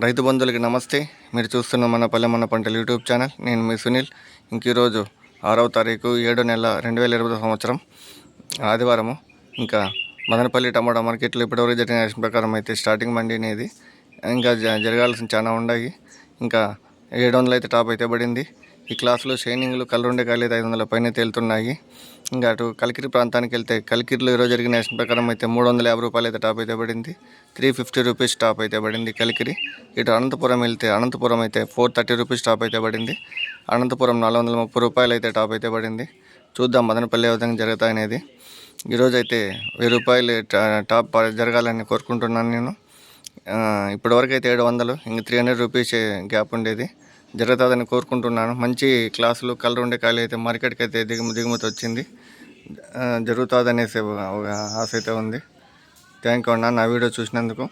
రైతు బంధువులకి నమస్తే. మీరు చూస్తున్న మన పల్లె మన పంటల యూట్యూబ్ ఛానల్. నేను మీ సునీల్. ఇంక ఈరోజు ఆరవ తారీఖు ఏడో నెల రెండు వేల ఇరవై సంవత్సరం. ఆదివారము. ఇంకా మదనపల్లి టమాటా మార్కెట్లో ఇప్పటివరకు జరిగిన రేషన్ ప్రకారం అయితే స్టార్టింగ్ మండి అనేది ఇంకా జ- జరగాల్సిన చాలా ఉన్నాయి. ఇంకా ఏడు వందలు అయితే టాప్ అయితే పడింది. ఈ క్లాసులో షైనింగ్లు కలర్ ఉండే కాలేదు ఐదు వందల పైన తేలుతున్నాయి. ఇంకా అటు కలికిరి ప్రాంతానికి వెళ్తే కలికిరిలో ఈరోజు జరిగిన నేషన్ ప్రకారం అయితే మూడు వందల యాభై రూపాయలు అయితే టాప్ అయితే పడింది. త్రీ ఫిఫ్టీ రూపీస్ టాప్ అయితే పడింది కలికిరి. ఇటు అనంతపురం వెళ్తే అనంతపురం అయితే ఫోర్ థర్టీ రూపీస్ టాప్ అయితే పడింది. అనంతపురం నాలుగు వందల ముప్పై రూపాయలు అయితే టాప్ అయితే పడింది. చూద్దాం మదనపల్లి విధంగా జరుగుతాయి అనేది. ఈరోజు అయితే వెయ్యి రూపాయలు టా- టాప్ జరగాలని కోరుకుంటున్నాను నేను. ఇప్పటివరకు అయితే ఏడు వందలు ఇంక త్రీ హండ్రెడ్ రూపీస్ గ్యాప్ ఉండేది. జరుగుతుందని కోరుకుంటున్నాను. మంచి క్లాసులు కలర్ ఉండే కాయలు అయితే మార్కెట్కి అయితే దిగుమ దిగుమతి వచ్చింది. ఆ, జరుగుతుంది అనేసి ఒక ఆశ అయితే ఉంది. థ్యాంక్ యూ అన్న నా వీడియో చూసినందుకు.